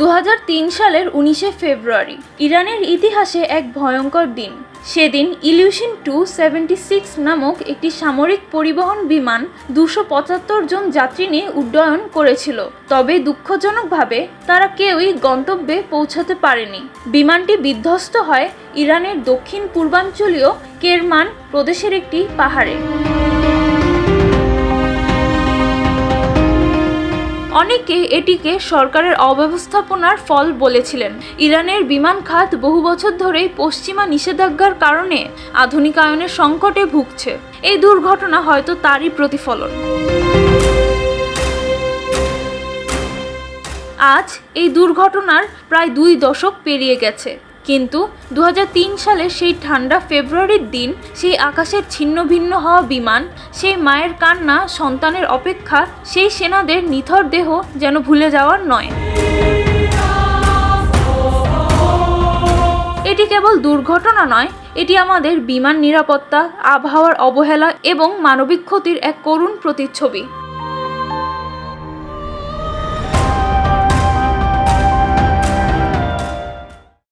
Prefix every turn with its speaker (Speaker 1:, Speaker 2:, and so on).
Speaker 1: দু হাজার তিন সালের উনিশে ফেব্রুয়ারি, ইরানের ইতিহাসে এক ভয়ঙ্কর দিন। সেদিন ইলিউশন টু সেভেন্টি সিক্স নামক একটি সামরিক পরিবহন বিমান দুশো পঁচাত্তর জন যাত্রী নিয়ে উড্ডয়ন করেছিল। তবে দুঃখজনকভাবে তারা কেউই গন্তব্যে পৌঁছাতে পারেনি। বিমানটি বিধ্বস্ত হয় ইরানের দক্ষিণ পূর্বাঞ্চলীয় কেরমান প্রদেশের একটি পাহাড়ে। অনেকে এটিকে সরকারের অব্যবস্থাপনার ফল বলেছিলেন। ইরানের বিমান খাত বহু বছর ধরেই পশ্চিমা নিষেধাজ্ঞার কারণে আধুনিকায়নের সংকটে ভুগছে। এই দুর্ঘটনা হয়তো তারই প্রতিফলন। আজ এই দুর্ঘটনার প্রায় দুই দশক পেরিয়ে গেছে। কিন্তু দু হাজার তিন সালে সেই ঠান্ডা ফেব্রুয়ারির দিন, সেই আকাশের ছিন্ন ভিন্ন হওয়া বিমান, সেই মায়ের কান্না, সন্তানের অপেক্ষা, সেই সেনাদের নিথর দেহ যেন ভুলে যাওয়ার নয়। এটি কেবল দুর্ঘটনা নয়, এটি আমাদের বিমান নিরাপত্তা, আবহাওয়ার অবহেলা এবং মানবিক ক্ষতির এক করুণ প্রতিচ্ছবি।